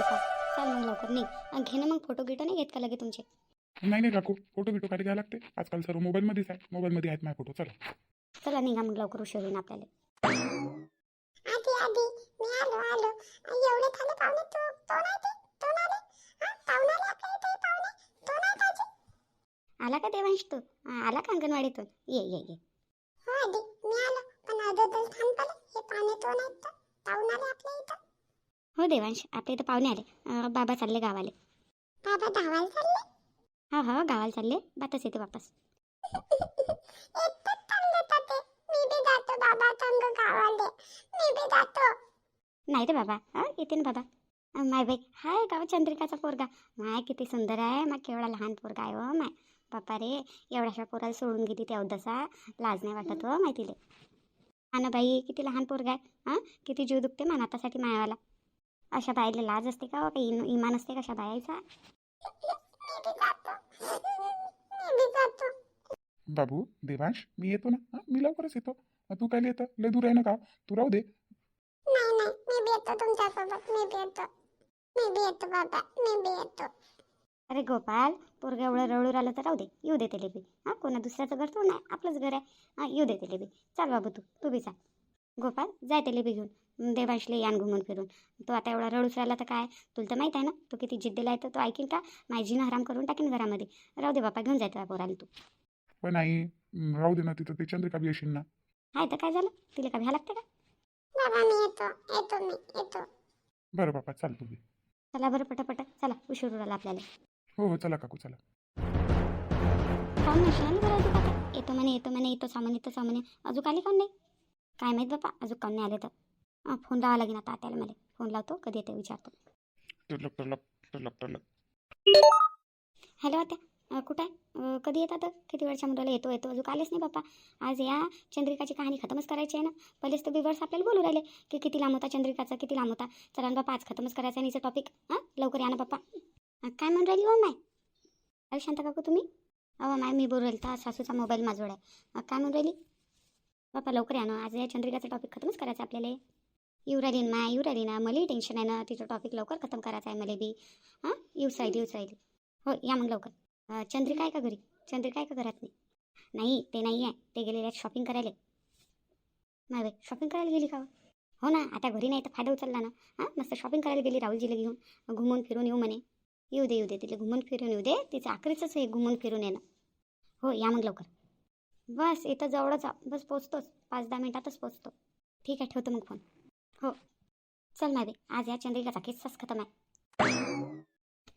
गोपाळ चाल मग लवकर निघ. आणि घे ना मग फोटो गिटो नाही घेत का लगे तुमचे? नाही नाही काकू. फोटो बिटो काय घ्यायला लागते. आजकाल सर्व मोबाईलमध्येच आहे. मोबाईलमध्ये आहेत माझे फोटो चला. चला निघा मग लवकर उशीर होईन आपल्याला. आधी आधी. मी आलो आलो. एवढे झाले पाहुणे तू. तो नाही ते? तो नाही रे हा? पाहुणे आले आपल्या इथे पाहुणे? तो नाही पाहिजे आला का देवांश तू? हा, आला का अंगणवाडीतून? ये ये ये. हो आधी. मी आलो. पण अगोदर थांब पहिले हे पाहुणे तो नाही तर पाहुणे आले आपल्या इथं. हो देवांश आपल्या इथं पाहुणे आले. अं, बाबा चालले गावाले. बाबा धावायला चालले? हा हा गावाला चालले. बातच येते वापस. एकटंच मी बी जातो बाबा संग गावाले. मी बी जातो. नाही रे बाबा हा येते ना बाबा. अं, माय बाई हाय गाव चंद्रिकाचा पोरगा. माय किती सुंदर आहे मग केवढा लहान पोरगा आहे हो माय. बापा रे एवढ्याशा पोराला सोडून गेली त्या दसा लाज नाही वाटत हो माय तिले. हा ना बाई किती लहान पोरगा आहे हां किती जीव दुखते मानातासाठी मायावाला. अशा बाईला लाज असते का हो? काही इम- इमान असते का अशा बायाचा बाबू देवांश मी येतो ना? मी लवकरच येतो. तू काय येतं लय दूर आहे ना का तू राहू दे. नाही नाही. मी बी येतो तुमच्यासोबत. मी बी येतो. मी बी येतो बाबा. मी बी येतो. अरे गोपाल पोरगा एवढं रडू राहिलं तर राहू दे. येऊ दे त्याला बी. हां कोणा दुसऱ्याचं घर तो नाही आपलंच घर आहे. हां येऊ दे त्याला बी. चाल बाबू तू. तू बी चाल. गोपाल जाय त्याला बी घेऊन. देवांशले यान घुमून फिरून तो आता एवढा रडूच राहिला तर काय? तुला तर माहीत आहे ना तो किती जिद्दीला तर तो ऐकीन का? माझीनं हराम करून टाकीन घरामध्ये. राहू दे बापा घेऊन जाय तुझ्या पोराला तू. पण आई राहू दे ना तिथं ते चंद्रिका बी येशील ना. आहे तर काय झालं? तिला का भ्या लागते का? बाबा मी येतो येतो मी येतो. बरं बाबा चाल तू बी. चला बरं पटापट चला उशीर राहिला आपल्याला. हो हो चला काकू चला. बरं अजून आता येतो म्हणे येतो म्हणे येतो सामान येतो सामान. अजून आले काऊन नाही? काय माहीत बापा अजून काऊन नाही आले तर. फोन लावा लागेल आता आत्याला मला फोन लावतो कधी येते विचारतो. टलक टलक टलक टलक हॅलो आत्या अं, कुठं आहे? कधी येतात किती वेळच्या मुलाला येतो येतो. अजून आलेच नाही बापा आज या चंद्रिकाची कहाणी खतमच करायची आहे ना. पहिलेच तर बिवर्स आपल्याला बोलू राहिले की किती लांब होता चंद्रिकाचा किती लांब होता. चला बापा आज खतमच करायचा आहे आणि टॉपिक हां लवकर या ना बापा अं, काय म्हणून राहिली हो माय? अरे शांता काकू तुम्ही? अहो माय मी बोलू राहिली तर सासूचा मोबाईल माझोड आहे. काय म्हणून राहिली? बापा लवकर या ना. आज या चंद्रिकाचा टॉपिक खतमच करायचा आपल्याला. येऊ राहिली ना माय येऊ राहिली ना मलाही टेन्शन आहे ना तिचं टॉपिक लवकर खतम करायचं आहे मला बी. हां? येऊच राहिली येऊच राहिली हो या मग लवकर. चंद्रिका आहे का घरी? चंद्रिका आहे का घरात नाही? नाही ते नाही आहे. ते गेलेले आहेत शॉपिंग करायला. नाही बाई शॉपिंग करायला गेली का हो? हो ना आता घरी नाही तर फायदा उचलला ना. हां? मस्त शॉपिंग करायला गेली राहुलजीला घेऊन. घुमून फिरून येऊ म्हणे. येऊ दे येऊ दे तिला घुमून फिरून येऊ दे. तिचं आखरीचंच आहे घुमून फिरून येणं. हो या मग लवकर. बस इथं जवळच बस पोचतोच. पाच दहा मिनिटातच पोचतो. ठीक आहे ठेवतो मग फोन हो. चल माय बाई आज या चंद्रिकाचा किस्साच खतम आहे.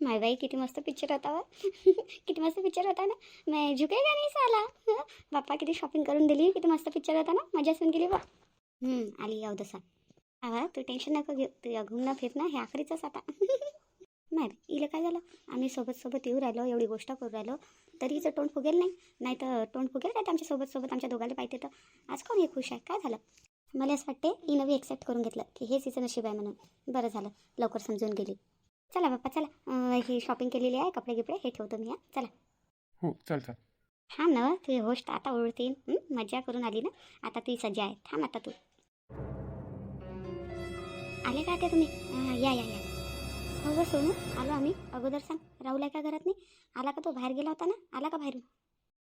माय बाई किती मस्त पिक्चर होता वा हो. किती मस्त पिक्चर होता ना. मैं झुकेगा नाही साला? बाप्पा किती शॉपिंग करून दिली किती मस्त पिक्चर होता ना. मजा येऊन गेली बा. आली याव दसा आवा तू टेन्शन नको घेऊ. तू घुमणं फिरणं हे आखरीचंच आता. नाही रे काय झालं? आम्ही सोबत सोबत येऊ राहिलो एवढी गोष्ट करू राहिलो. तरी हिचं तोंड फुगेल नाही. नाही तर तोंड फुगेल काय आमच्यासोबत सोबत आमच्या दोघांना पाहिजे तर. आज कोण हे खुश आहे? काय झालं? मला असं वाटते हिनं एक्सेप्ट करून घेतलं की हेच हिचं नशीब आहे म्हणून. बरं झालं. लवकर समजून गेली. चला बाप्पा चला. ही शॉपिंग केलेली आहे कपडे गिपडे हे ठेवतो मी हा. चला. हो चल चल. थांब ना तुझी होस्ट आता ओळखतील हं? मजा करून आली ना? आता ती सज्जा आहे. थांब आता तू. आले का ते तुम्ही? या या या. हो ग सोनू. आलो आम्ही. अगोदर सांग. राहुल आहे का घरात नाही? आला का तो? बाहेर गेला होता ना? आला का बाहेरून?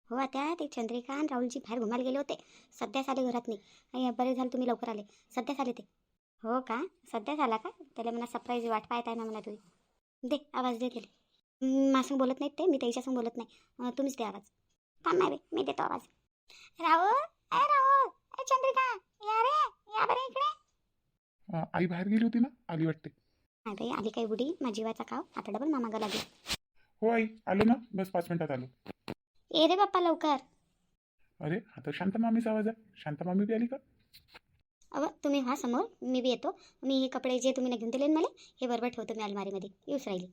हो आता ते चंद्रिका आणि राहुलजी बाहेर घुमायला गेले होते. सध्याच आले घरात नाही. बरे झालं तुम्ही लवकर आले. सध्याच आले ते. हो का? सध्याच आला का? त्याला मला सरप्राईज वाट पाहत आहे ना मला तुझी दे आवाज दे त्याला. माझ्यासंग बोलत नाहीत ते मी त्याच्यासंग बोलत नाही. तुम्हीच दे आवाज. थांब नाही मी देतो आवाज. राहुल अय राहुल अय चंद्रिका या रे या बरे इकडे. आई बाहेर गेली होती ना आली वाटते. नाही बाई आली काही बुडी? माझी जीवाचा काव. आता डबल मामागा लागेल. हो आई आलो ना. बस पाच मिनिटात आलो. ये रे बाप्पा लवकर. अरे हा तर शांता मामीचा आवाज आहे. शांता मामी बी आली का? अव तुम्ही व्हा समोर मी बी येतो. मी हे कपडे जे तुम्ही घेऊन दिले ना मला हे बरोबर ठेवतो मी अलमारीमध्ये. येऊच राहिली.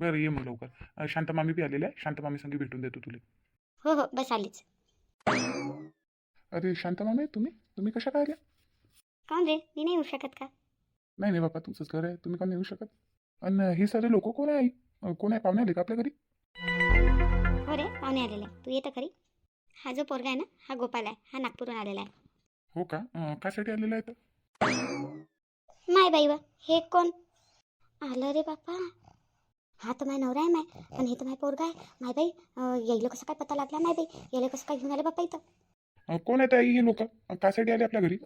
बरं ये मग लवकर. अं, शांता मामी बी आलेल्या आहे. शांता मामी संगी भेटून देतो तुला. हो हो बस आलीच. अरे शांता मामी तुम्ही? तुम्ही कशा काय आल्या? काऊन रे? मी नाही येऊ शकत का? नाही नाही बाबा तुमचंच घर आहे. तुम्ही का नाही येऊ शकत? आणि हे सारे लोक कोण आहे अं, कोण आहे? पाहुणे आले का आपल्या घरी? पाहुणे आलेले आहे. तू येतं खरी. हा जो पोरगा आहे ना हा गोपाल आहे. हा नागपूरहून आलेला आहे. हो का? अं, कासाठी आलेला आहे तर माय बाई व हे कोण? आलं रे बापा. हा तर माय नवरा आहे माय पण हे तर माय पोरगा आहे. माय बाई अं, यायला कसं काय पत्ता लागला माय बाई? यायला कसं काय घेऊन आलं बापा इथं? अं, कोण आहेत आई हे लोक? कासाठी आले आपल्या घरी?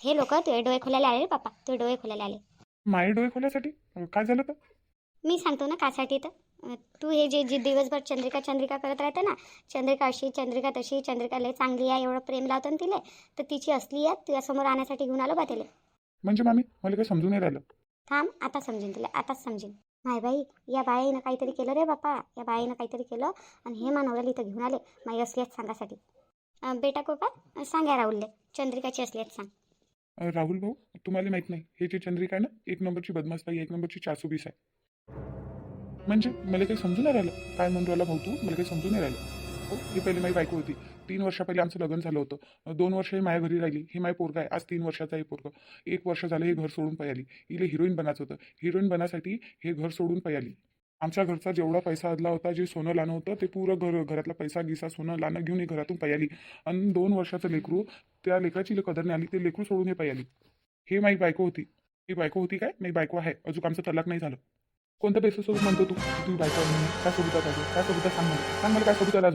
हे लोक तुझे डोळे खोलायला आले रे बापा. तुझे डोळे खोलायला आले. माये डोळे खोल्यासाठी? अं, काय झालं तर? मी सांगतो ना कासाठी तर. तू हे जे जे दिवसभर चंद्रिका चंद्रिका करत राहते ना चंद्रिका अशी चंद्रिका तशी चंद्रिका लय चांगली आहे एवढं प्रेम लावतं ना तिले तर तिची असली आहे तुझ्यासमोर आणण्यासाठी घेऊन आलो बा तिले. म्हणजे मामी मला काही समजून नाही राहिलं. थांब आता समजेन तुला आताच समजेन. माय बाई या बाईनं काहीतरी केलं रे बापा या बाईनं काहीतरी केलं आणि हे मानवऱ्याला इथं घेऊन आले माई असलीच सांगासाठी. अं, बेटा गोपाल सांगा राहुलले चंद्रिकाची असलीच सांग. अं, राहुल भाऊ तुम्हाला माहीत नाही हे जे चंद्रिका आहे ना एक नंबरची बदमाश बाई एक नंबरची चारसो बीस आहे. म्हणजे मला काही समजून नाही राहिलं. काय म्हणून राहिला भाऊ तू? मला काही समजून नाही राहिलं. हो ही पहिली माझी बायको होती. तीन वर्षा पहिले आमचं लग्न झालं होतं. दोन वर्ष ही माझ्या घरी राहिली. ही माझी पोरगा आहे. आज तीन वर्षाचा हे पोरगा. एक वर्ष झालं हे घर सोडून पयाली हिला हिरोईन बनायचं होतं. हिरोईन बनासाठी हे घर सोडून पयाली आमच्या घरचा जेवढा पैसा अदला होता जे सोनं लाणं होतं ते पुरं घर घरातला पैसा गिसा सोनं लाणं घेऊन हे घरातून पयाली आणि दोन वर्षाचं लेकरू त्या लेकराची कदर नाही आली ते लेकरू सोडून हे पयाली हे माझी बायको होती. ही बायको होती काय? नाही बायको आहे. अजून आमचं तलाक नाही झालं. कोणत्या बेसिसवर म्हणतो तू? तुझी बायको आहे म्हणून काय सोबत आहे काय सोबत सांग मला. सांग मला काय सोबत आला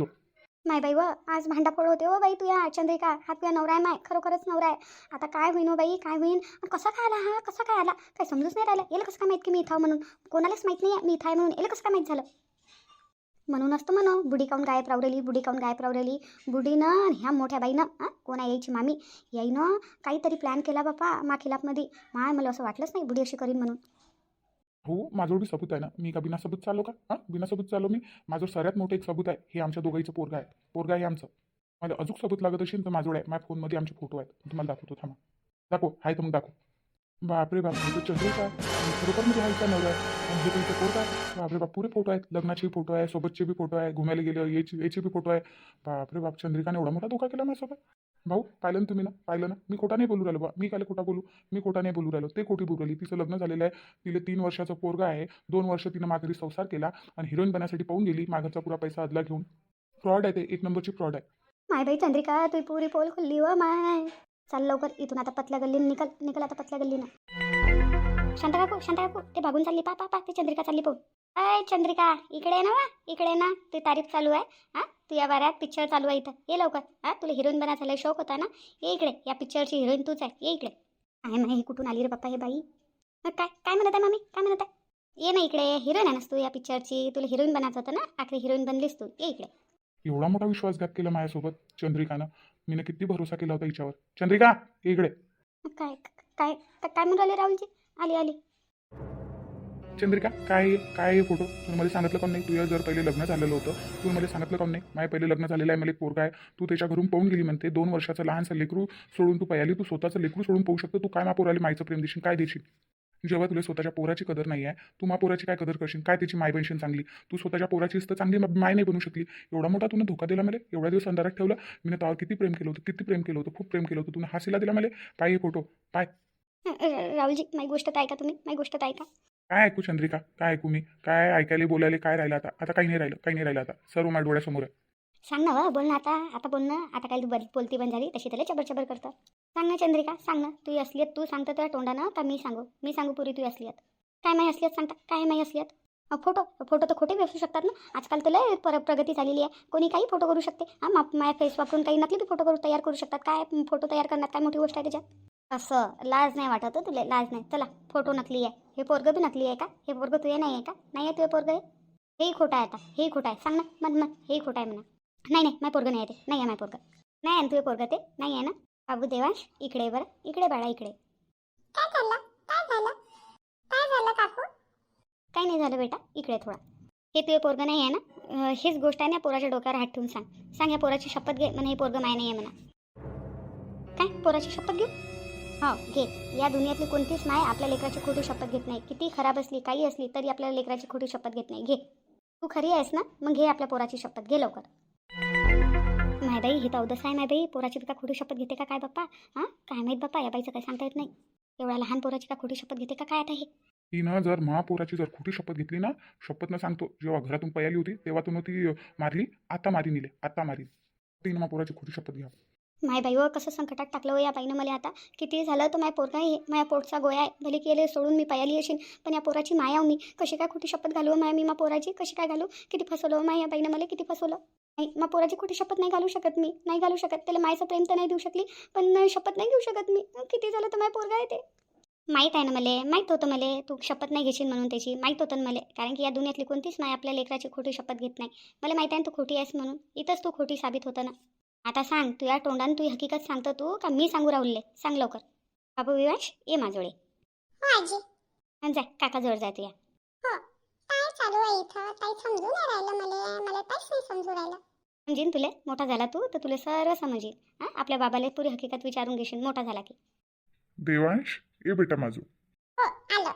माय बाई व आज भांडाफोड होते हो बाई तुया चंद्रिका. हा तुया नवरा आहे माय. खरोखरच नवरा आहे. आता काय होईन हो बाई? काय होईन? आणि कसा काय आला हा? कसा काय आला? काय समजूच नाही राहिलं. याला कसं काय माहीत की मी इथं आहे म्हणून? कोणालाच माहीत नाही मी इथं आहे म्हणून याला कसं काय माहीत झालं? म्हणून असतं म्हणून बुडी काऊन गायब रावलेली? बुडी काऊन गायब रावलेली? बुडीनं आणि ह्या मोठ्या बाईनं हां? कोण आहे यायची मामी? याईनं काहीतरी प्लॅन केला बापा मा खिलापमध्ये माय मला असं वाटलंच नाही बुडी अशी करीन म्हणून. हो माझं बी सबूत आहे ना. मी का बिना सबूत चाललो का? हां बिना सबूत चाललो मी. माझं सगळ्यात मोठं एक सबूत आहे हे आमच्या दोघांचं पोरगा आहे. पोरगा आहे आमचं. मला अजून सबूत लागत असेल तर माझोड आहे. माझ्या फोनमध्ये आमचे फोटो आहेत. तुम्हाला दाखवतो थांबा. दाखव आहे तर मग दाखव. बापरे बाप चंद्रिका खरोखर म्हणजे हायचा नवरा आहे. आणि हे तुमचं पोरगा आहे. बापरे बाप पुरे फोटो आहेत. लग्नाचे फोटो आहे सोबतचे बी फोटो आहे घुमायला गेले याचे याचे बी फोटो आहे. बापरे बाप चंद्रिकाने एवढा मोठा धोका केला माझ्यासोबत. भाऊ पाहिलं ना तुम्ही ना पाहिलं ना. मी खोटा नाही बोलू राहिलो बा. मी काय खोटा बोलू? मी खोटा नाही बोलू राहिलो. ते खोटी बोलू राहिली तिचं लग्न झालेलं आहे. तिला तीन वर्षाचा पोरगा आहे. दोन वर्ष तिनं माघारी संसार केला आणि हिरोईन बनायसाठी पाहून गेली. माघारचा पुरा पैसा अदला घेऊन. फ्रॉड आहे ते. एक नंबरची फ्रॉड आहे. माय बाई चंद्रिका तू पुरी पोल खुल्ली व हो, माय चाल लवकर. इथून आता पतल्या गल्लीनं निकल. निकल आता पतल्या गल्लीनं शांता काकू शांता काकू ते भागून चालली. पा पा पा. ते चंद्रिका चालली पाहून. अय चंद्रिका. इकडे ना वा. इकडे ना. ते तारीफ चालू आहे. हा? तू या बाऱ्यात पिक्चर चालू आहे इथं. ये लवकर. हा तुला हिरोईन बनायचा लय शौक होता ना? ये इकडे. या पिक्चरची हिरोईन तूच आहे. ये इकडे. काय माही कुठून आली रे बाप्पा हे बाई? अ, काय? काय म्हणत आहे मम्मी? काय म्हणत आहे? ये ना इकडे. हिरोईन आहे ना तू या पिक्चरची तुला हिरोईन बनायचं होतं ना? आखरी हिरोईन बनलीस तू. ये इकडे. एवढा मोठा विश्वासघात केला माझ्यासोबत चंद्रिकानं. मीनं किती भरोसा केला होता हिच्यावर. चंद्रिका ये इकडे. काय? काय? काय? काय म्हणून राहिले राहुलजी? आली आली. चंद्रिका काय काय आहे फोटो? तू मला सांगितलं कोण नाही? तुझं जर पहिले लग्न झालेलं होतं तू मला सांगितलं कोण नाही? माझ्या पहिले लग्न झालेलं आहे मला एक काय तू त्याच्या घरून पाहून गेली म्हणते दोन वर्षाचं लहानसं लेकरू सोडून तू पयाली तू स्वतःचं लेकरू सोडून पाहू शकतो तू काय मा आली मायचं प्रेम देशील काय देशील? जेव्हा तुला स्वतःच्या पोराची कदर नाही आहे तू मा पोराची काय कदर करशील? काय त्याची माय बनशील चांगली? तू स्वतःच्या पोराचीच तर चांगली माय नाही बनू शकली. एवढा मोठा तुला धोका दिला मला एवढ्या दिवस अंधारात ठेवला. मी त्यावर किती प्रेम केलं होतं किती प्रेम केलं होतं खूप प्रेम केलं होतं. तुला हसीला दिला मला? पाय हे फोटो? पाय. राहुलजी माझी गोष्ट ऐका तुम्ही माझी गोष्ट ऐका. काय ऐकू चंद्रिका? काय ऐकू मी? काय ऐकायला बोलायला काय राहिलं आता? आता काही नाही राहिलं काही नाही राहिलं आता. सर्व माझ्या डोळ्यासमोर. आहे सांग ना हो, बोल ना आता. आता बोल ना. आता काय तू बोलती बंद झाली तशी त्याला चबर चबर करतं. सांग ना चंद्रिका सांग ना. तू असलीयत तू सांगतं त्या तोंडानं का मी सांगू? मी सांगू पुरी तू असलीयत काय माही असलीत सांगता? काय माही असलीयत फोटो फोटो तर खोटे बी असू शकतात ना. आजकाल तर लय पर प्रगती झालेली आहे. कोणी काही फोटो करू शकते. हां मा माझ्या फेस वापरून काही नकली बी फोटो करू तयार करू शकतात. काय फोटो तयार करण्यात काय मोठी गोष्ट आहे त्याच्यात? असं लाज नाही वाटत हो तुला लाज नाही. चला फोटो नकली आहे. हे पोरगं बी नकली आहे का? हे पोरगं तुझे नाही आहे का? नाही आहे तुझे पोरगं हे? हेही खोटं आहे आता. हेही खोटं आहे. सांग ना मन मन हेही खोटं आहे म्हणा. नाही नाही माझं पोरगं नाही आहे ते. नाही आहे माझं पोरगं. नाही आहे ना तुझे पोरगं ते? नाही आहे ना? बाबू देवांश इकडे बरं. इकडे बाळा इकडे. काय झालं? काय झालं? काय झालं काकू? काही नाही झालं बेटा. इकडे थोडा. हे तुझे पोरगं नाही आहे ना? अं, हीच गोष्ट आहे ना पोराच्या डोक्यावर हात ठेवून सांग. सांग या पोराची शपथ घे. म्हणा हे पोरगं माय नाही आहे म्हणा. काय? पोराची शपथ घेऊ? हो. घे या दुनियातली कोणतीच माय आपल्या लेकराची खोटी शपथ घेत नाही. किती खराब असली काही असली तरी आपल्या लेकराची खोटी शपथ घेत नाही. घे. तू खरी आहेस ना? मग घे आपल्या पोराची शपथ. घे लवकर. माय बाई हे तर अवदस आहे माय बाई. पोराची का खोटी शपथ घेते का काय बाप्पा? हां? काय माहीत बाप्पा या बाईचं काय सांगता येत नाही. एवढ्या लहान पोराची का खोटी शपथ घेते का काय आता हे? तिनं जर महापोराची जर खोटी शपथ घेतली ना शपथ न सांगतो. जेव्हा घरातून पयाली होती तेव्हा तुनं ती मारली आता मारी नेले आता मारी. तिनं महापोराची खोटी शपथ घ्या. माय बाई व कसं संकटात टाकलं हो या बाईनं मला आता. किती झालं तर माझ्या पोरगा आहे माझ्या पोटचा गोया आहे. भले केले सोडून मी पयाली असेल पण या पोराची माया हो मी. कशी काय खोटी शपथ घालू हो माया मी मा पोराची? कशी काय घालू? किती फसवलं हो या बाईनं मला किती फसवलं? नाही मा पोराची खोटी शपथ नाही घालू शकत मी. नाही घालू शकत. त्याला मायचं प्रेम तर नाही देऊ शकली पण शपथ नाही घेऊ शकत मी. किती झालं तर माझ्या पोरगा आहे ते? माहीत आहे ना मला माहीत होतं मला. तू शपथ नाही घेशील म्हणून त्याची. माहीत होतं ना मला. कारण की या दुनियातली कोणतीच माय आपल्या लेकराची खोटी शपथ घेत नाही. मला माहीत आहे ना तू खोटी आहेस म्हणून. इथंच तू खोटी साबित होतं ना. आता सांग तू या तोंडानं तू हकीकत सांगतो तू का मी सांगू राहुलले सांग लवकर. बाबू विवाश ये माझोळे हो जाय काका जवळ जाय तू या. हो काय चालू आहे इथं? काही समजून राहिलं राहिलं. तुले मोठा झाला तू तर तुला सर्व समजेल हां आपल्या बाबाला पुरी हकीकत विचारून घेशील मोठा झाला की. देवांश ये बेटा माझं. हो आलं.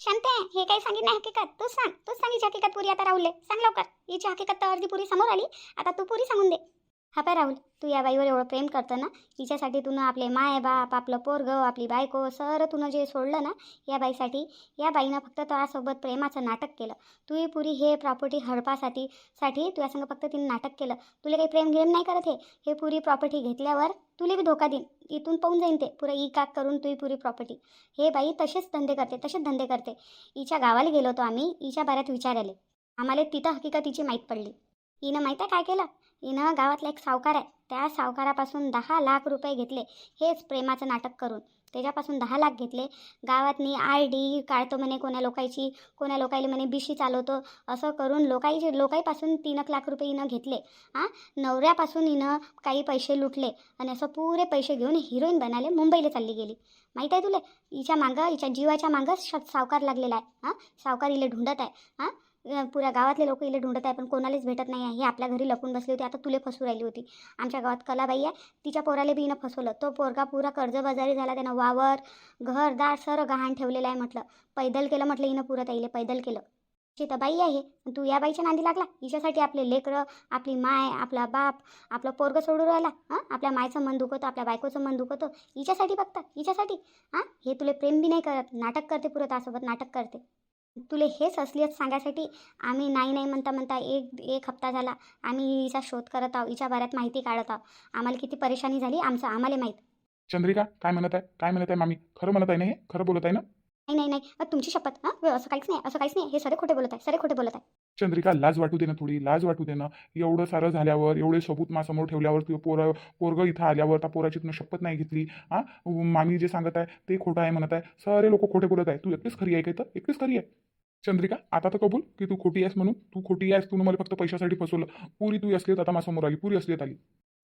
शांत आहे हे काही सांगितलं नाही हकीकत? तूच सांग तूच सांग हिची हकीकत पुरी आता राहुलले. सांग लवकर हिची हकीकत तर अर्धी पुरी समोर आली. आता तू पुरी सांगून दे. हा पाय राहुल तू या बाईवर एवढं प्रेम करतं ना हिच्यासाठी तुनं आपले माय बाप आपलं पोरगं आपली बायको सर तुनं जे सोडलं ना या बाईसाठी या बाईनं फक्त त्यासोबत प्रेमाचं नाटक केलं. तू ही पुरी हे प्रॉपर्टी हडपासाठी साठी तुझ्या संग फक्त तिने नाटक केलं. तुला काही प्रेम घेम नाही करत हे? हे पुरी प्रॉपर्टी घेतल्यावर तुला बी धोका देईन. इथून पाहून जाईन ते. पुरं ई काक करून तुही पुरी प्रॉपर्टी हे बाई तसेच धंदे करते तसेच धंदे करते. हिच्या गावाला गेलो होतो आम्ही हिच्या बाऱ्यात विचारायला. आम्हाला तिथं हकीकत माहीत पडली. हिनं माहीत आहे काय केलं? हिनं गावातला एक सावकार आहे. त्या सावकारापासून दहा लाख रुपये घेतले. हेच प्रेमाचं नाटक करून. त्याच्यापासून दहा लाख घेतले. गावातनी आर डी काढतो म्हणे कोण्या लोकायची कोण्या लोकायला म्हणे बिशी चालवतो. असं करून लोकांची लोकाईपासून तीन एक लाख रुपये हिनं घेतले. हां नवऱ्यापासून हिनं काही पैसे लुटले आणि असं पुरे पैसे घेऊन हिरोईन बनाले मुंबईला चालली गेली. माहीत आहे तुला? हिच्या मागं हिच्या जीवाच्या मागं सावकार लागलेला आहे. हां सावकार हिला ढुंडत आहे. हां पुऱ्या गावातले लोक इले ढुंडत आहे पण कोणालाच भेटत नाही आहे. ही आपल्या घरी लपून बसली होती आता तुले फसू राहिली होती. आमच्या गावात कलाबाई आहे तिच्या पोराला बी हिनं फसवलं. तो पोरगा पुरा कर्जबाजारी झाला त्यानं वावर घरदार सर गहाण ठेवलेलं आहे म्हटलं. पैदल केलं म्हटलं हिनं पुरं ताईले पैदल केलं. अशी तर बाई आहे तू या बाईच्या नांदी लागला. हिच्यासाठी आपले लेकरं आपली माय आपला बाप आपलं पोरगं सोडून राहिला. हां? आपल्या मायचं मन दुखवतं आपल्या बायकोचं मन दुखवतं हिच्यासाठी बघता हिच्यासाठी. हां? हे तुले प्रेम बी नाही करत. नाटक करते पुरं त्यासोबत नाटक करते. तुले हेच असलियत सांगायसाठी? आम्ही नाही नाही म्हणता म्हणता एक एक हप्ता झाला. आम्ही हिचा शोध करत आहोत हिच्या बऱ्यात माहिती काढत आहोत. आम्हाला किती परेशानी झाली आमचं आम्हाला माहीत. चंद्रिका काय म्हणत आहे? काय म्हणत आहे मामी? खरं म्हणत आहे ना हे? खरं बोलत आहे ना? नाही नाही नाही. तुमची शपथ. हां असं काहीच नाही असं काहीच नाही. हे सरे खोटे बोलत आहे सरे खोटे बोलत आहे. चंद्रिका लाज वाटू दे ना थोडी लाज वाटू दे ना. एवढं सारं झाल्यावर एवढे सबूत मासमोर ठेवल्यावर तू पोरं पोरगं इथं आल्यावर त्या पोराची तुला शपथ नाही घेतली. हां? मामी जे सांगत आहे ते खोटं आहे म्हणत आहे. सारे लोक खोटे बोलत आहे. तू एकटीच खरी आहे का इथं? एकटीच खरी आहे. चंद्रिका आता तर कबूल की तू खोटी आहेस म्हणून? तू खोटी आहेस तू मला फक्त पैशासाठी फसवलं. पुरी तू असलीत आता मासमोर आली. पुरी असलीत आली.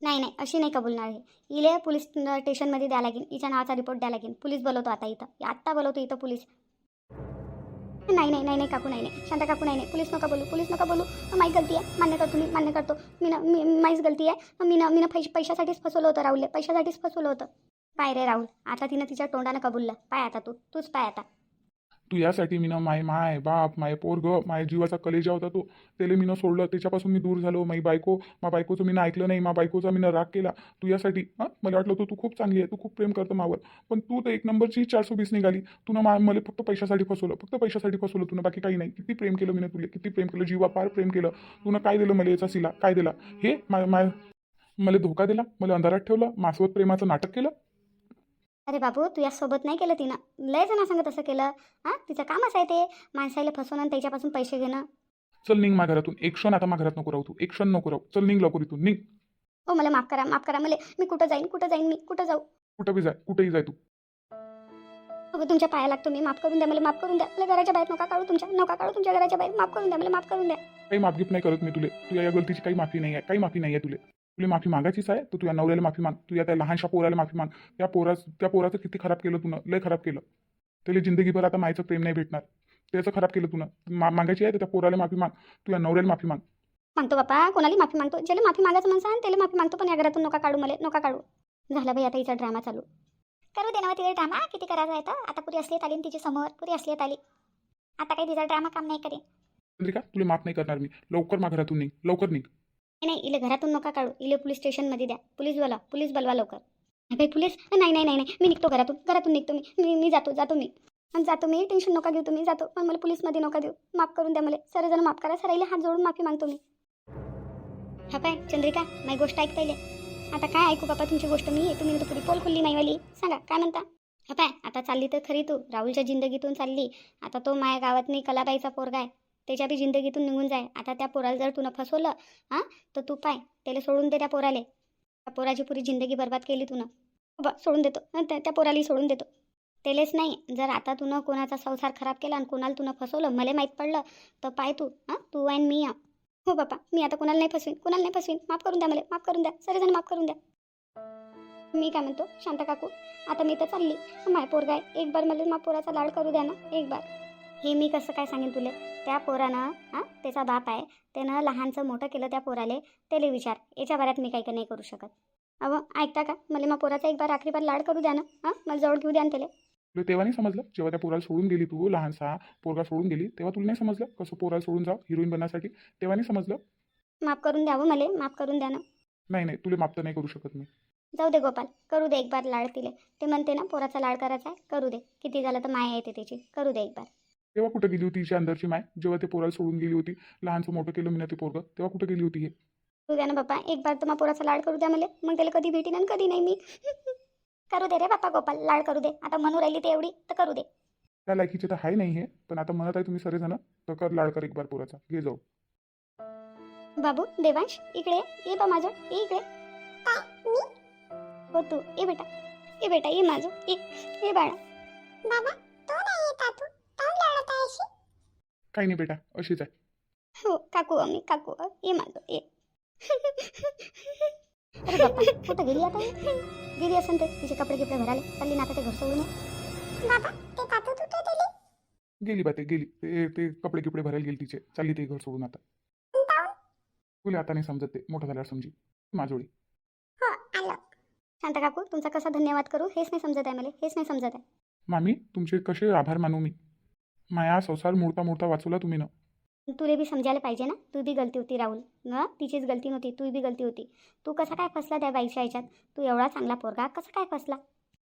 नाही नाही अशी नाही कबूलणार आहे इले पोलीस स्टेशनमध्ये द्या लागेल हिच्या नावाचा रिपोर्ट द्या लागेल पोलीस बोलवतो आता इथं. आत्ता बोलवतो इथं पोलीस. नाही नाही नाही नाही काकू नाही नाही. शांता काकू नाही नाही. पोलीस नका बोलू पोलीस नका बोलू. माझी गलती आहे. मान्य करतो मी मान्य करतो. मी ना मी माझीच गलती आहे. मी ना मी ना पैश पैशासाठीच फसवलं होतं राहुलले. पैशासाठीच फसवलं होतं. पाय रे राहुल आता तिनं तिच्या तोंडानं कबुललं. पाय आता तू तूच पाय आता. तू यासाठी मी ना माय माय बाप माय पोरग माय जीवाचा कलेजा होता तो. त्याला मी सोडलं. त्याच्यापासून मी दूर झालो. माई बायको मा बायकोचं मी ना ऐकलं नाही. मा बायकोचा मी राग केला. तू यासाठी हां? मला वाटलं होतं तू खूप चांगली आहे. तू खूप प्रेम करतो मावर. पण तू तर एक नंबरची चारशे वीस निघाली. तू ना मा मला फक्त पैशासाठी फसवलं. फक्त पैशासाठी फसवलं. तुला बाकी काही नाही. किती प्रेम केलं मी ना तुला? किती प्रेम केलं? जीवा फार प्रेम केलं. तुनं काय दिलं मला याचा सिला? काय दिला? हे माय माय मला धोका दिला. मला अंधारात ठेवलं. माझ्यासोबत प्रेमाचं नाटक केलं. अरे बाबू तू यासोबत नाही केलं तिनं. लय जणा सांगत तसं केलं. हां तिचं कामच आहे ते माणसाला फसवणं आणि त्याच्यापासून पैसे घेणं. चल निघ मा घरातून. एक क्षण आता मा घरात नको राहू तू. एक क्षण नको राहू. चल निघ लवकर इथून. निघ. हो मला माफ करा माफ करा. मला मी कुठं जाईन कुठं जाईन मी कुठं जाऊ? कुठं बी जाय कुठेही जाय तू. अगं तुमच्या पाया लागतो मी. माफ करून द्या मला माफ करून द्या. मला घराच्या बाहेर नका काढू तुमच्या. नका काढू तुमच्या घराच्या बाहेर. माफ करून द्या मला माफ करून द्या. काही माफगिफ नाही करत मी तुले. तुझ्या या गलतीची काही माफी नाही आहे काही माफी नाही आहे तुले. तुला माफी मागायचीच आहे तर तुझ्या नवऱ्याला माफी माग तुझ्या त्या लहानशा पोराला माफी माग. त्या पोरा त्या पोराचं किती खराब केलं तुनं लय खराब केलं. त्याला जिंदगीभर आता मायचं प्रेम नाही भेटणार. त्याचं खराब केलं तुनं. मा मागायची आहे तर त्या पोराला माफी माग तुझ्या नवऱ्याला माफी माग. मागतो बापा कोणाला माफी मागतो? ज्याला माफी मागायचं म्हणसा आणि त्याला माफी मागतो पण या घरातून नका काढू मला नका काढू. झाला बाई आता हिचा ड्रामा चालू. करू दे ना तिला ड्रामा. किती करायचा आहे तर? आता पुरी असलीत आली तिची समोर पुरी असलीत आली. आता काही तिचा ड्रामा काम नाही करे चंद्रिका तुला माफ नाही करणार मी. लवकर मा घरातून निघ लवकर निघ. नाही नाही इले घरातून नका काढू. इले पोलीस स्टेशनमध्ये द्या. पोलीस बोला पोलीस बोलवा लवकर. नाही बाई पोलीस? नाही नाही नाही नाही. मी निघतो घरातून. घरातून निघतो मी. मी मी जातो जातो मी. आणि जातो मी. टेन्शन नका घेऊ तुम्ही. जातो. पण मला पोलीसमध्ये नका देऊ. माफ करून द्या मला. सर्वजण माफ करा. सराईला हात जोडून माफी मागतो मी. हा पाय चंद्रिका माझी गोष्ट ऐक पहिले. आता काय ऐकू बापा तुमची गोष्ट मी? तुम्ही तर पुरी पोल खुल्ली माईवाली. सांगा काय म्हणता? हा पाय आता चालली तर खरी तू. राहुलच्या जिंदगीतून चालली. आता तो माया गावात नाही कलाबाईचा पोरगा आहे. त्याच्या बी जिंदगीतून निघून जाय आता त्या पोराला जर तुनं फसवलं हां तर तू पाय त्याला सोडून दे त्या पोराले. त्या पोराची पुरी जिंदगी बर्बाद केली तुनं ब सोडून देतो. त्या त्या पोरालाही सोडून देतो. त्यालेच नाही. जर आता तुनं कोणाचा संसार खराब केला आणि कोणाला तुनं फसवलं मला माहीत पडलं तर पाय तू हां तू आणि मी या. हो बापा मी आता कोणाला नाही फसवीन. कोणाला नाही फसवीन. माफ करून द्या मला. माफ करून द्या. सगळेजण माफ करून द्या. मी काय म्हणतो? शांता काकू आता मी तर चालली. माय पोरगाय एक बार मला मा पोराचा लाड करू द्या ना. एक बार. हे मी कसं काय सांगेन तुले? त्या पोरानं हां त्याचा बाप आहे त्यानं लहानचं मोठं केलं त्या पोराले त्याला विचार. याच्या बाऱ्यात मी काही का नाही करू शकत. अव ऐकता का? मला मा पोराचा एक बार आखरी बार लाड करू द्या ना. हां मला जवळ घेऊ द्या ना त्याला. तुला तेव्हा नाही समजलं? जेव्हा त्या पोराला सोडून गेली तू लहानसा पोरगा सोडून गेली तेव्हा तुला नाही समजलं? कसं पोराला सोडून जाऊ हिरोईन बनण्यासाठी? तेव्हा नाही समजलं? माफ करून द्यावं मला माफ करून द्या ना. नाही नाही तुला माफ तर नाही करू शकत मी. जाऊ दे गोपाल करू दे एक बार लाड तिले. ते म्हणते ना पोराचा लाड करायचा आहे करू दे. किती झालं तर माया येते त्याची करू दे एक बार. तेव्हा कुठं गेली होती अंदरची माय? जेव्हा ते पोराला सोडून गेली होती. लहानचं मोठं केलं मी ना ते पोरगं. तेव्हा कुठं गेली होती हे? करू द्या ना बाप्पा एक बार तर मग पोराचा लाड करू द्या मला. मग त्याला कधी भेटीन आणि कधी नाही मी. करू दे रे बाप्पा गोपाल लाड करू दे. आता म्हणू राहिली ते एवढी तर करू दे. त्या लायकीचे तर आहे नाही हे पण आता म्हणत आहे तुम्ही सगळेजण तर कर लाड कर एक बार पोराचा. घे जाऊ. बाबू देवांश इकडे ये. ये बा माझं. ये इकडे. हो तू. ये बेटा. ये बेटा ये माझं. ये. ये बाळा. बाबा तो नाही येत तू काऊन लढत आहे अशी काही नाही बेटा अशीच आहे. हो काकू अम्मी काकू ये माझं ये. अरे बाप्पा कुठं गेली आता ही? गेली असेल ते तिचे कपडे गिपडे भराले. चालली ना आता ते घर सोडून. ये. बाबा ते ते दिली गेली? बा ते गेली. ते ते कपडे किपडे भरायला गेली तिचे. चालली ते घर सोडून आता. काऊन तुला आता नाही समजत ते. मोठं झाल्यावर समजी. माझोळी हो आलो. शांत काकू तुमचा कसा धन्यवाद करू? हेच नाही समजत आहे मला. हेच नाही समजत आहे. मामी तुमचे कसे आभार मानू मी? माया संसार मोडता मोडता वाचवला तुम्ही ना. तुला बी समजायला पाहिजे ना तू बी गलती होती राहुल. न तिचीच गलती नव्हती तू बी गलती होती. तू कसा काय फसला त्या बाईच्या ह्याच्यात? तू एवढा चांगला पोरगा कसा काय फसला?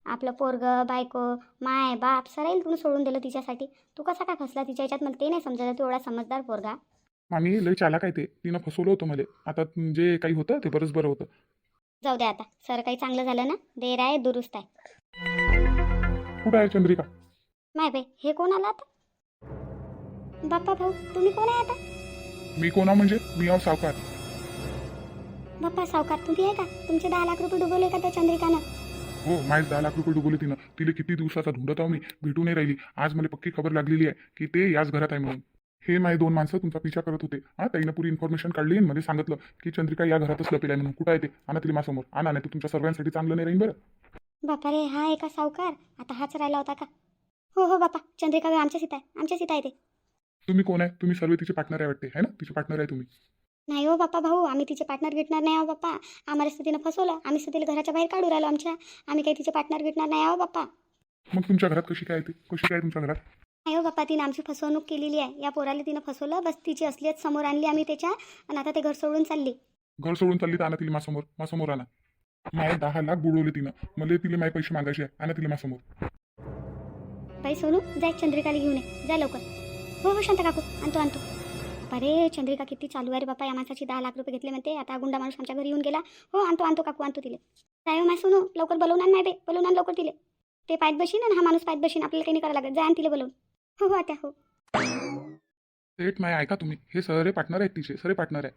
आपलं पोरग बायको माय बाप सराईल तू सोडून दिलं तिच्यासाठी. तू कसा काय फसला तिच्या ह्याच्यात? मला ते नाही समजायला तू एवढा समजदार पोरगा. मामी लय चाला काय ते. तिनं फसवलं होतं मला. आता जे काही होतं ते बरंच बरं होतं. जाऊ दे आता. सर काही चांगलं झालं ना? देर आहे दुरुस्त आहे. कुठं आहे चंद्रिका? माय बाई हे कोण आला आता? बाप्पा भाऊ तुम्ही कोण आहे आता? मी कोणा म्हणजे? मी आहो सावकार. बाप्पा सावकार तुम्ही आहे का? तुमचे दहा लाख रुपये डुबवले का त्या चंद्रिकानं? हो माझे दहा लाख रुपये डुबवले तिनं. तिला किती दिवसाचा ढुंडत आहो मी भेटू नाही राहिली. आज मला पक्की खबर लागलेली आहे की ते याच घरात आहे म्हणून. हे माझे दोन माणसं तुमचा पिछा करत होते. हा ताईनं पुरी इन्फॉर्मेशन काढली आणि मला सांगितलं की चंद्रिका या घरातच लपेल म्हणून. कुठं आहे ते? आणा तिला माझ्यासमोर. आणा नाही तुमच्या सर्वांसाठी चांगलं नाही राहील बरं. बापा रे हा आहे का सावकार. आता हाच राहिला होता का? हो हो बापा चंद्रिका आमच्याच इथं आहे. आमच्याच इथं आहे ते. तुम्ही कोण आहे? तुम्ही सर्व तिचे पार्टनर आहे वाटते है ना? तिचे पार्टनर आहे तुम्ही. नाही हो बाप्पा भाऊ. आम्ही तिचे पार्टनर भेटणार नाही आहो बाप्पा. आम्हाला स्थितीनं फसवलं. आम्ही स्थितीला घराच्या बाहेर काढू राहिलो आमच्या. आम्ही काही तिचे पार्टनर भेटणार नाही आहो बाप्पा. मग तुमच्या घरात कशी काय येते कशी काय तुमच्या घरात? नाही हो बाप्पा. तिनं आमची फसवणूक केलेली आहे. या पोराला तिनं फसवलं. बस तिची असलियत समोर आणली आम्ही त्याच्या. आणि आता ते घर सोडून चालली. घर सोडून चालली तर आणा तिला माझ्यासमोर. माझ्यासमोर आणा. माय दहा लाख बुडवले तिनं. मला तिला माझे पैसे मागायचे आहे आणा तिला माझ्यासमोर. बाई सोनू जाय चंद्रिकाला घेऊन ये. जा लवकर. हो हो शांत काकू आणतो आणतो. अरे चंद्रिका किती चालू आहे रे बापा. या माणसाची दहा लाख रुपये घेतले म्हणते. आता गुंडा माणूस आमच्या घरी येऊन गेला. हो आणतो आणतो काकू आणतो तिले. जाय हो माय सोनू? लवकर बोलवून नाही बे बोलवून लवकर तिले. ते पायत बशीन आणि हा माणूस पायत बशीन. आपल्याला काही नाही करायला लागत. जा आण तिला बोलवून. हो हो आता हो. थेट माय ऐका तुम्ही. हे सरे पार्टनर आहेत तिचे. सरे पार्टनर आहे.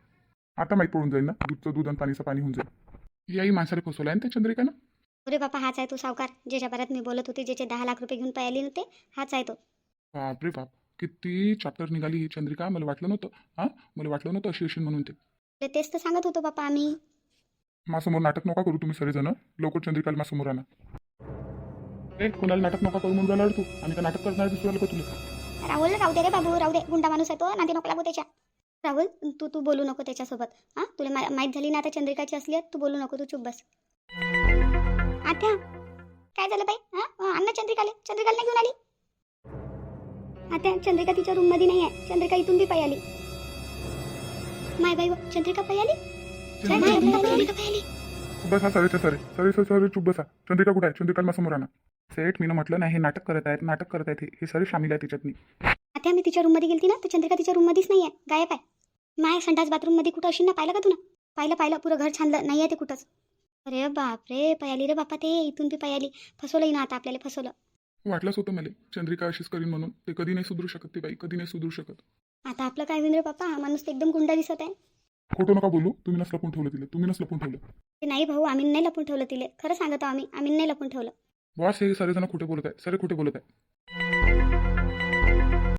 आता माहीत पडून जाईल ना. दूधचं दूध आणि पाणीचं पाणी होऊन जाईल. याही माणसाला फसवलं आहे ना त्या चंद्रिकानं? अरे बापा हाच आहे तो सावकार. ज्याच्या बऱ्यात मी बोलत होते ज्याचे दहा लाख रुपये घेऊन पळाली नव्हते हाच आहे तो. बापरे बाप किती चॅप्टर निघाली ही चंद्रिका. मला वाटलं नव्हतं. हां? मला वाटलं नव्हतं अशी अशी म्हणून ते. अरे तेच तर सांगत होतो बापा आम्ही. माझ्यासमोर नाटक नका करू तुम्ही सगळेजण. लवकर चंद्रिकाला माझ्यासमोर आणा. ए कोणाला नाटक नका करू म्हणून राहिला तू? आणि का नाटक करणार दिसू राहिलं का तुला? राहुल राहू दे रे बाबू राहू दे. गुंडा माणूस आहे तो. नको लागू त्याच्या. राहुल तू तू बोलू नको त्याच्यासोबत. हां? तुला मा माहीत झाली ना आता चंद्रिकाची असली आहे, तू बोलू नको तू. चुप बस. आत्या. काय झालं बाई? हां? अण्णा चंद्रिकाले चंद्रिकाला नाही घेऊन आली? आत्या चंद्रिका तिच्या रूममध्ये नाही आहे चंद्रिका इथून बी पायी आली. माय बाई व, चंद्रिका पायी आली? चंद्रिका पायी आली. बसा सरेच्या सरे सरे. सरे सरे चुप बसा. चंद्रिका कुठे आहे? चंद्रिकाला माझ्यासमोर आणा सेठ मी म्हटलं नाही हे नाटक करत आहेत नाटक करत आहेत. हे. सरे शामिल आहे त्याच्यातनी आता मी तिच्या रूममध्ये गेलती ना तर चंद्रिका तिच्या रूममध्येच नाही आहे गायब आहे. माय संडास बाथरूममध्ये कुठं असेल ना? पाहिलं का तू ना? पाहिलं पाहिलं. पुरं घर छानलं नाही आहे ते कुठंच. अरे बापरे पयाली रे बापा ते. इथून बी पयाली. फसवलं ना आता आपल्याला फसवलं. वाटलंच होतं मला चंद्रिका अशीच करीन म्हणून. ते कधी नाही सुधरू शकत ते बाई कधी नाही सुधरू शकत. आता आपलं काय होईन रे बापा? हा माणूस तर एकदम गुंडा दिसत आहे. खोटं नका बोलू तुम्ही नस लपून ठेवलं तिला तुम्ही नस लपून ठेवलं. ते नाही भाऊ आम्ही नाही लपून ठेवलं तिले. खरं सांगतो आम्ही आम्ही नाही लपून ठेवलं. बॉस हे सारे जण खोटे बोलत आहे सारे खोटे बोलत आहे